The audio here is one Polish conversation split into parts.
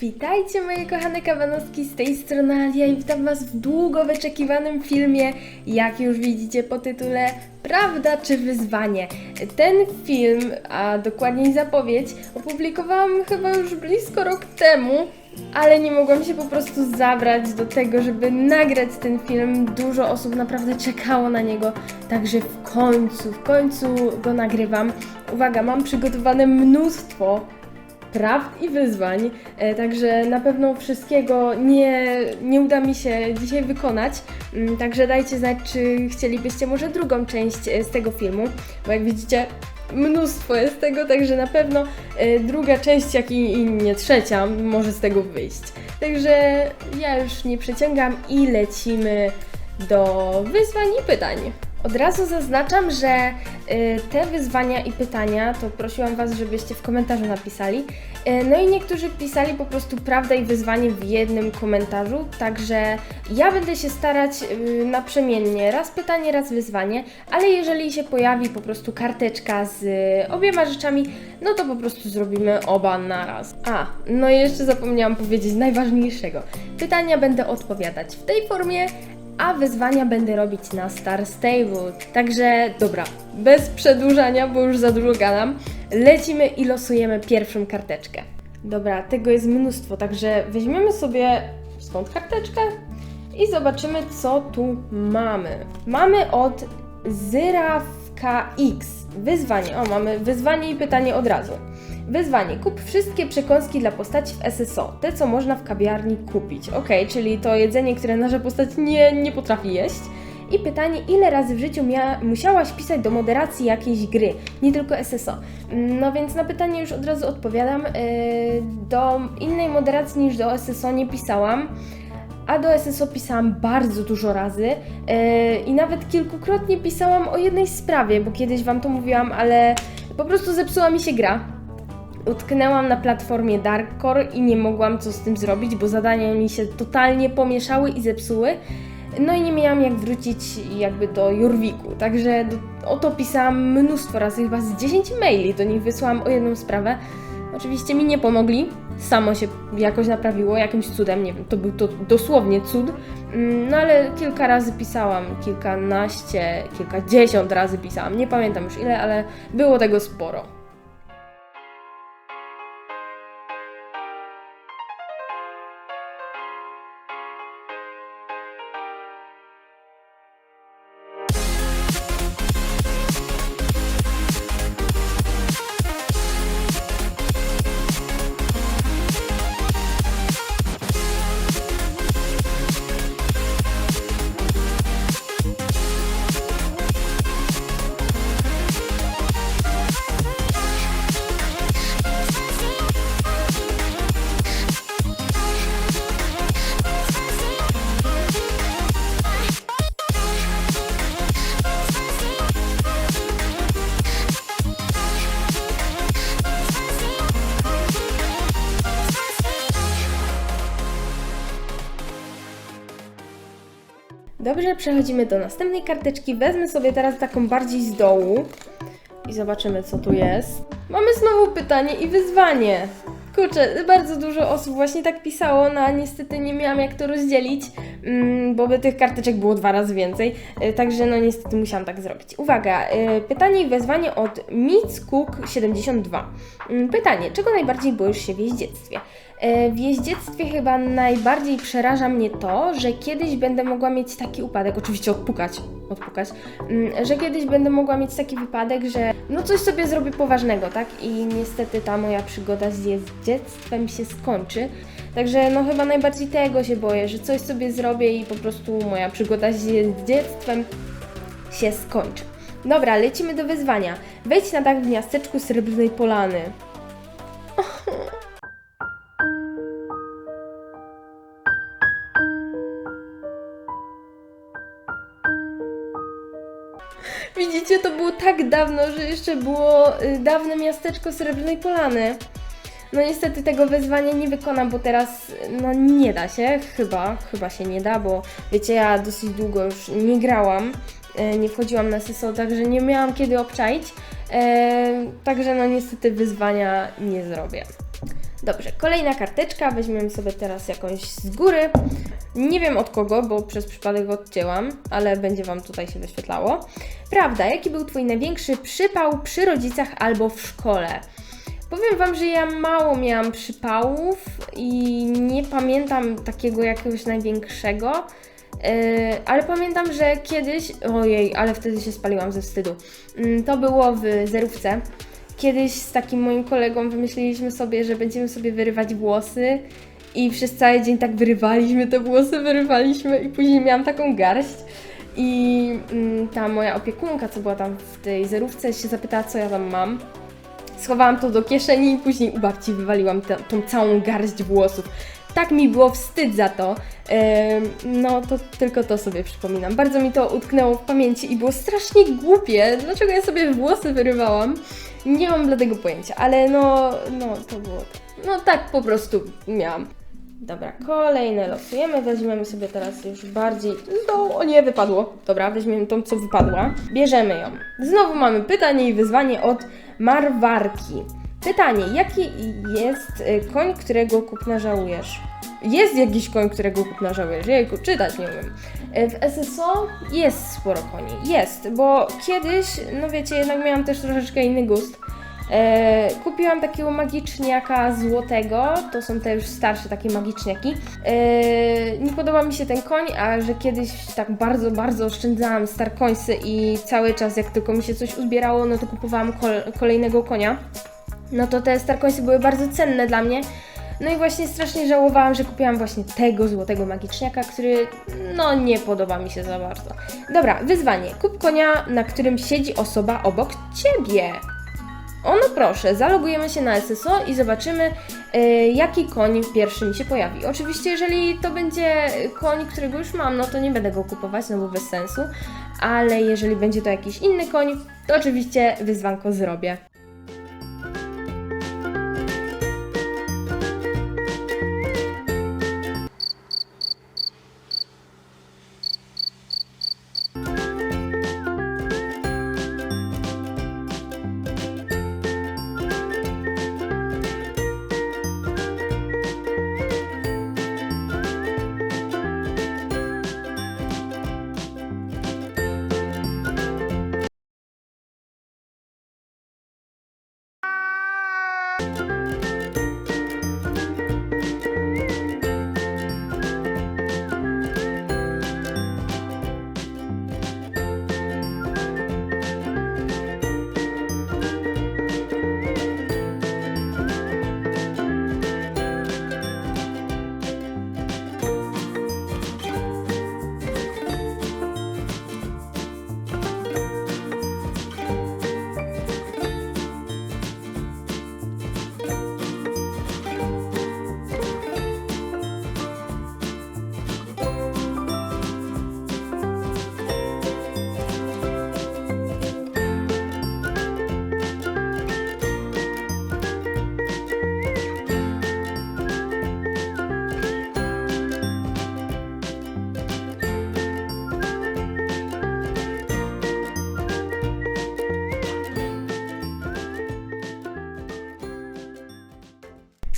Witajcie moje kochane kawanowski z tej strony Alia i witam Was w długo wyczekiwanym filmie, jak już widzicie po tytule Prawda czy wyzwanie? Ten film, a dokładniej zapowiedź, opublikowałam chyba już blisko rok temu, ale nie mogłam się po prostu zabrać do tego, żeby nagrać ten film. Dużo osób naprawdę czekało na niego, także w końcu, w końcu go nagrywam. Uwaga, mam przygotowane mnóstwo prawd i wyzwań, e, także na pewno wszystkiego nie, nie uda mi się dzisiaj wykonać. Mm, Także dajcie znać, czy chcielibyście może drugą część e, z tego filmu, bo jak widzicie, mnóstwo jest tego, także na pewno e, druga część, jak i, i nie trzecia, może z tego wyjść. Także ja już nie przeciągam i lecimy do wyzwań i pytań. Od razu zaznaczam, że y, te wyzwania i pytania to prosiłam Was, żebyście w komentarzu napisali. Y, no i niektórzy pisali po prostu prawda i wyzwanie w jednym komentarzu, także ja będę się starać y, naprzemiennie, raz pytanie, raz wyzwanie, ale jeżeli się pojawi po prostu karteczka z obiema rzeczami, no to po prostu zrobimy oba naraz. A, no i jeszcze zapomniałam powiedzieć najważniejszego. Pytania będę odpowiadać w tej formie, a wyzwania będę robić na Star Stable. Także dobra, bez przedłużania, bo już za dużo gadam, lecimy i losujemy pierwszą karteczkę. Dobra, tego jest mnóstwo, także weźmiemy sobie stąd karteczkę i zobaczymy, co tu mamy. Mamy od Zyrawka X wyzwanie. O, mamy wyzwanie i pytanie od razu. Wyzwanie. Kup wszystkie przekąski dla postaci w SSO. Te, co można w kawiarni kupić. Ok, czyli to jedzenie, które nasza postać nie, nie potrafi jeść. I pytanie, ile razy w życiu musiałaś pisać do moderacji jakiejś gry, nie tylko SSO. No więc na pytanie już od razu odpowiadam. Yy, do innej moderacji niż do SSO nie pisałam. A do SSO pisałam bardzo dużo razy yy, i nawet kilkukrotnie pisałam o jednej sprawie, bo kiedyś Wam to mówiłam, ale po prostu zepsuła mi się gra. Utknęłam na platformie Darkcore i nie mogłam co z tym zrobić, bo zadania mi się totalnie pomieszały i zepsuły. No i nie miałam jak wrócić jakby do Jurwiku, także do, o to pisałam mnóstwo razy, chyba z 10 maili do nich wysłałam o jedną sprawę. Oczywiście mi nie pomogli, samo się jakoś naprawiło, jakimś cudem, nie wiem, to był to dosłownie cud. Mm, No ale kilka razy pisałam, kilkanaście, kilkadziesiąt razy pisałam, nie pamiętam już ile, ale było tego sporo. Dobrze, przechodzimy do następnej karteczki. Wezmę sobie teraz taką bardziej z dołu i zobaczymy, co tu jest. Mamy znowu pytanie i wyzwanie. Kurczę, bardzo dużo osób właśnie tak pisało, no a niestety nie miałam jak to rozdzielić, mm, bo by tych karteczek było dwa razy więcej, y, także no niestety musiałam tak zrobić. Uwaga, y, pytanie i wyzwanie od Mickcook72. Mm, Pytanie, czego najbardziej boisz się w jeździectwie? E, W jeździectwie chyba najbardziej przeraża mnie to, że kiedyś będę mogła mieć taki upadek, oczywiście odpukać, odpukać, mm, że kiedyś będę mogła mieć taki wypadek, że no coś sobie zrobię poważnego, tak? I niestety ta moja przygoda z jeździectwem się skończy. Także no chyba najbardziej tego się boję, że coś sobie zrobię i po prostu moja przygoda z jeździectwem się skończy. Dobra, lecimy do wyzwania. Wejdź na dach w miasteczku Srebrnej Polany. Widzicie, to było tak dawno, że jeszcze było y, dawne miasteczko Srebrnej Polany. No niestety tego wyzwania nie wykonam, bo teraz no nie da się, chyba, chyba się nie da, bo wiecie, ja dosyć długo już nie grałam, e, nie wchodziłam na SSO, także nie miałam kiedy obczaić, e, także no niestety wyzwania nie zrobię. Dobrze, kolejna karteczka, weźmiemy sobie teraz jakąś z góry. Nie wiem od kogo, bo przez przypadek odcięłam, ale będzie Wam tutaj się wyświetlało. Prawda, jaki był Twój największy przypał przy rodzicach albo w szkole? Powiem Wam, że ja mało miałam przypałów i nie pamiętam takiego jakiegoś największego. Yy, ale pamiętam, że kiedyś, ojej, ale wtedy się spaliłam ze wstydu. Mm, To było w zerówce. Kiedyś z takim moim kolegą wymyśliliśmy sobie, że będziemy sobie wyrywać włosy i przez cały dzień tak wyrywaliśmy te włosy, wyrywaliśmy i później miałam taką garść. I mm, ta moja opiekunka, co była tam w tej zerówce, się zapytała, co ja tam mam. Schowałam to do kieszeni i później u babci wywaliłam tą całą garść włosów. Tak mi było wstyd za to. No to tylko to sobie przypominam. Bardzo mi to utknęło w pamięci i było strasznie głupie. Dlaczego ja sobie włosy wyrywałam? Nie mam dlatego pojęcia, ale no, no to było. No tak po prostu miałam. Dobra, kolejne losujemy. Weźmiemy sobie teraz już bardziej. No, o nie, wypadło. Dobra, weźmiemy tą, co wypadła. Bierzemy ją. Znowu mamy pytanie i wyzwanie od Marwarki. Pytanie, jaki jest y, koń, którego kupna żałujesz? Jest jakiś koń, którego kupna żałujesz? Jejku, czytać nie umiem. Y, W SSO jest sporo koni. Jest, bo kiedyś, no wiecie, jednak miałam też troszeczkę inny gust. E, kupiłam takiego magiczniaka złotego, to są te już starsze takie magiczniaki. E, nie podoba mi się ten koń, a że kiedyś tak bardzo, bardzo oszczędzałam starkońsy i cały czas jak tylko mi się coś uzbierało, no to kupowałam kol- kolejnego konia. No to te starkońsy były bardzo cenne dla mnie. No i właśnie strasznie żałowałam, że kupiłam właśnie tego złotego magiczniaka, który no nie podoba mi się za bardzo. Dobra, wyzwanie. Kup konia, na którym siedzi osoba obok ciebie. O no proszę, zalogujemy się na SSO i zobaczymy, e, jaki koń pierwszy mi się pojawi. Oczywiście, jeżeli to będzie koń, którego już mam, no to nie będę go kupować, no bo bez sensu, ale jeżeli będzie to jakiś inny koń, to oczywiście wyzwanko zrobię. you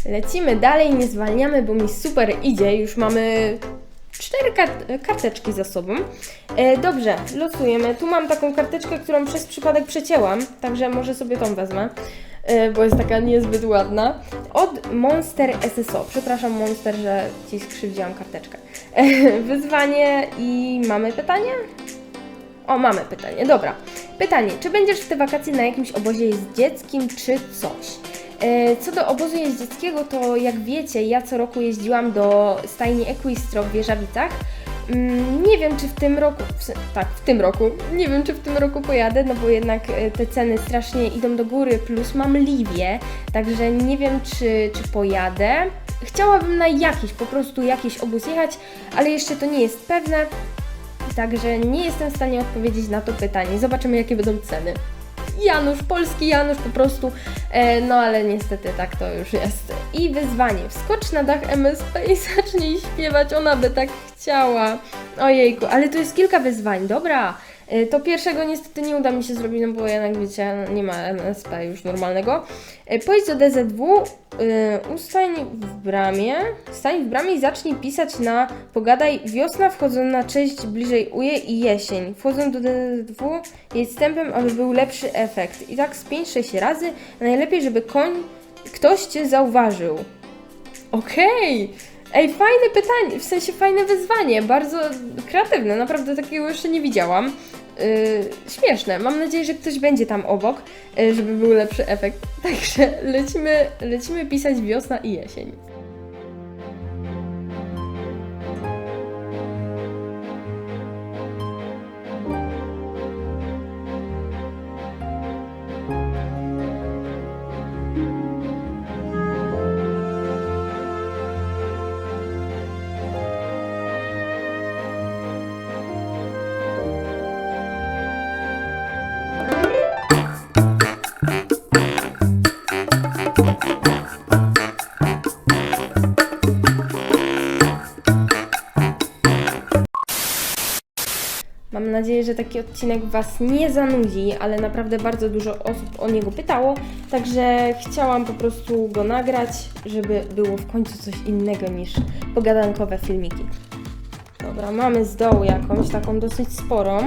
Lecimy dalej, nie zwalniamy, bo mi super idzie. Już mamy cztery kart- karteczki za sobą. E, dobrze, losujemy. Tu mam taką karteczkę, którą przez przypadek przecięłam, także może sobie tą wezmę, e, bo jest taka niezbyt ładna. Od Monster SSO. Przepraszam, Monster, że ci skrzywdziłam karteczkę. E, wyzwanie i mamy pytanie? O, mamy pytanie, dobra. Pytanie, czy będziesz w te wakacje na jakimś obozie jeździeckim, czy coś? E, Co do obozu jeździeckiego, to jak wiecie, ja co roku jeździłam do stajni Equistro w Wieżawicach. Mm, Nie wiem, czy w tym roku, w, tak, w tym roku, nie wiem, czy w tym roku pojadę, no bo jednak e, te ceny strasznie idą do góry, plus mam Livię, także nie wiem, czy, czy pojadę. Chciałabym na jakiś, po prostu jakiś obóz jechać, ale jeszcze to nie jest pewne. Także nie jestem w stanie odpowiedzieć na to pytanie. Zobaczymy, jakie będą ceny. Janusz, polski Janusz po prostu, e, no ale niestety tak to już jest. I wyzwanie, wskocz na dach MSP i zacznij śpiewać, ona by tak chciała. Ojejku, ale to jest kilka wyzwań, dobra. Y, To pierwszego niestety nie uda mi się zrobić, no bo jednak wiecie, nie ma MSP już normalnego. Y, Pojdź do DZW, y, ustań w bramie, stań w bramie i zacznij pisać na pogadaj wiosna wchodzą na cześć bliżej uje i jesień. Wchodzą do DZW jej wstępem, aby był lepszy efekt. I tak z 5-6 razy, najlepiej, żeby koń, ktoś Cię zauważył. Okej! Ej, fajne pytanie, w sensie fajne wyzwanie, bardzo kreatywne, naprawdę takiego jeszcze nie widziałam. Yy, śmieszne, mam nadzieję, że ktoś będzie tam obok, yy, żeby był lepszy efekt. Także lecimy, lecimy pisać wiosna i jesień. Nadzieję, że taki odcinek Was nie zanudzi, ale naprawdę bardzo dużo osób o niego pytało, także chciałam po prostu go nagrać, żeby było w końcu coś innego niż pogadankowe filmiki. Dobra, mamy z dołu jakąś taką dosyć sporą.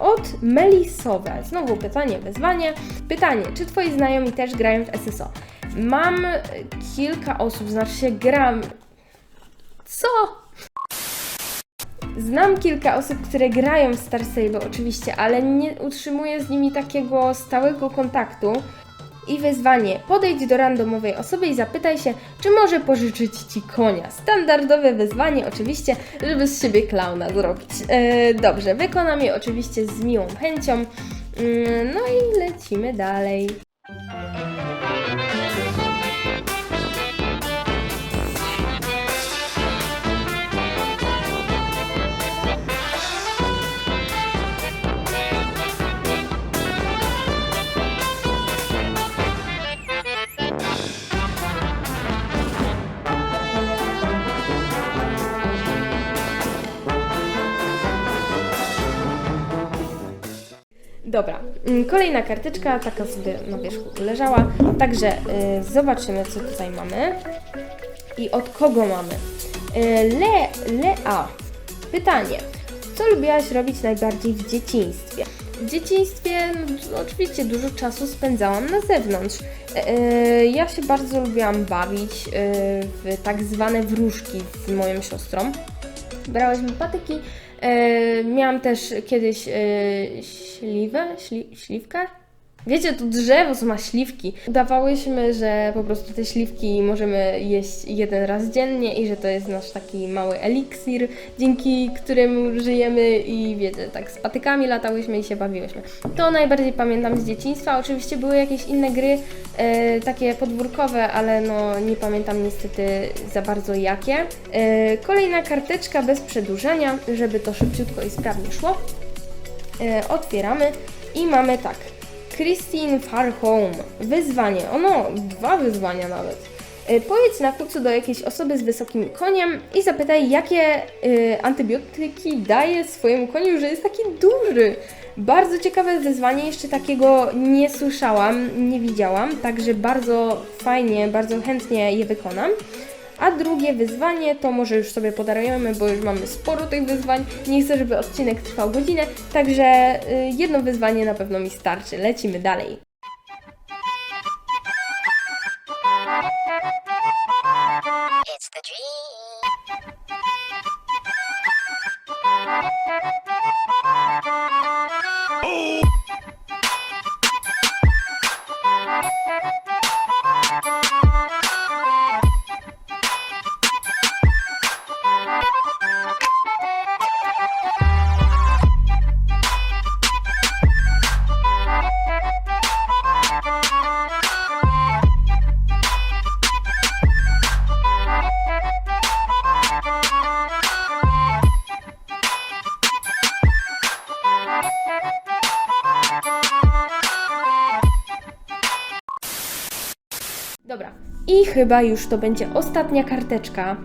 Od Melisowe. Znowu pytanie, wyzwanie. Pytanie, czy Twoi znajomi też grają w SSO? Mam kilka osób, znaczy się gram... Co? Znam kilka osób, które grają w Star Stable oczywiście, ale nie utrzymuję z nimi takiego stałego kontaktu. I wyzwanie: podejdź do randomowej osoby i zapytaj się, czy może pożyczyć ci konia. Standardowe wyzwanie, oczywiście, żeby z siebie klauna zrobić. E, dobrze, wykonam je oczywiście z miłą chęcią. Mm, no i lecimy dalej. Kolejna karteczka, taka sobie na wierzchu leżała. Także y, zobaczymy, co tutaj mamy. I od kogo mamy. Y, Le, Lea. Pytanie. Co lubiłaś robić najbardziej w dzieciństwie? W dzieciństwie no, oczywiście dużo czasu spędzałam na zewnątrz. Y, ja się bardzo lubiłam bawić y, w tak zwane wróżki z moją siostrą. Brałyśmy patyki. E, miałam też kiedyś e, śliwę, śli, śliwkę. Wiecie, to drzewo, co ma śliwki. Udawałyśmy, że po prostu te śliwki możemy jeść jeden raz dziennie i że to jest nasz taki mały eliksir, dzięki którym żyjemy i wiecie, tak z patykami latałyśmy i się bawiłyśmy. To najbardziej pamiętam z dzieciństwa. Oczywiście były jakieś inne gry, e, takie podwórkowe, ale no nie pamiętam niestety za bardzo jakie. E, kolejna karteczka bez przedłużania, żeby to szybciutko i sprawnie szło. E, otwieramy i mamy tak. Christine Far Home. Wyzwanie. Ono, dwa wyzwania nawet. E, Pojedź na kucu do jakiejś osoby z wysokim koniem i zapytaj, jakie e, antybiotyki daje swojemu koniu, że jest taki duży. Bardzo ciekawe wyzwanie, jeszcze takiego nie słyszałam, nie widziałam, także bardzo fajnie, bardzo chętnie je wykonam. A drugie wyzwanie to może już sobie podarujemy, bo już mamy sporo tych wyzwań. Nie chcę, żeby odcinek trwał godzinę, także y, jedno wyzwanie na pewno mi starczy. Lecimy dalej. Dobra. I chyba już to będzie ostatnia karteczka.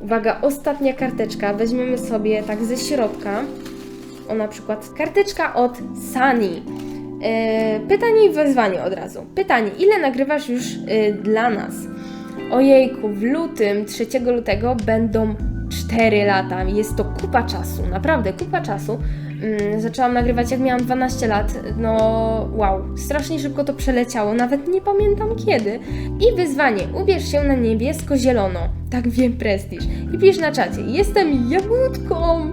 Uwaga, ostatnia karteczka. Weźmiemy sobie tak ze środka. O na przykład karteczka od Sani. E, pytanie i wyzwanie od razu. Pytanie, ile nagrywasz już e, dla nas? Ojejku, w lutym, 3 lutego będą 4 lata. Jest to kupa czasu, naprawdę kupa czasu. Mm, zaczęłam nagrywać jak miałam 12 lat. No wow, strasznie szybko to przeleciało, nawet nie pamiętam kiedy. I wyzwanie, ubierz się na niebiesko-zielono. Tak wiem, prestiż. I pisz na czacie, jestem jagódką!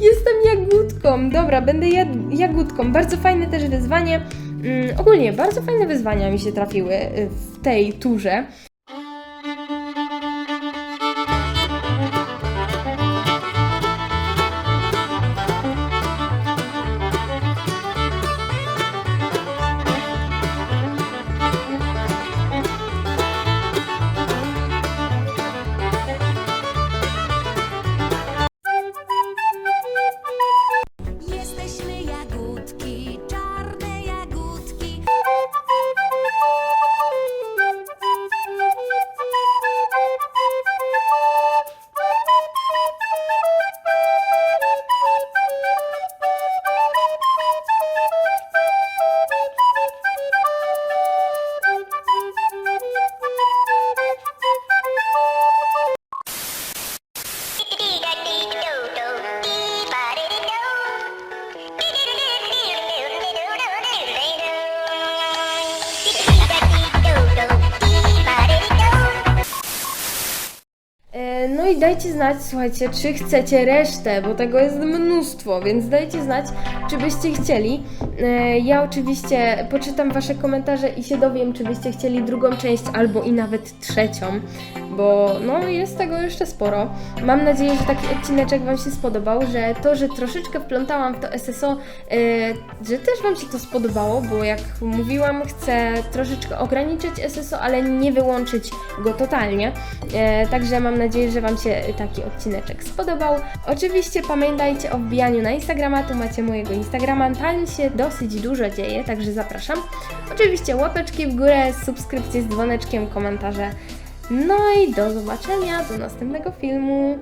Jestem jagódką! Dobra, będę jad- jagódką. Bardzo fajne też wyzwanie. Mm, ogólnie, bardzo fajne wyzwania mi się trafiły y, w tej turze. Dajcie znać, słuchajcie, czy chcecie resztę, bo tego jest mnóstwo, więc dajcie znać, czy byście chcieli. E, Ja oczywiście poczytam Wasze komentarze i się dowiem, czy byście chcieli drugą część albo i nawet trzecią, bo no jest tego jeszcze sporo. Mam nadzieję, że taki odcineczek Wam się spodobał, że to, że troszeczkę wplątałam w to SSO, e, że też Wam się to spodobało, bo jak mówiłam, chcę troszeczkę ograniczyć SSO, ale nie wyłączyć go totalnie. E, Także mam nadzieję, że Wam się taki odcineczek spodobał. Oczywiście pamiętajcie o wbijaniu na Instagrama, tu macie mojego Instagrama, tam się dosyć dużo dzieje, także zapraszam. Oczywiście łapeczki w górę, subskrypcje z dzwoneczkiem, komentarze. No i do zobaczenia, do następnego filmu.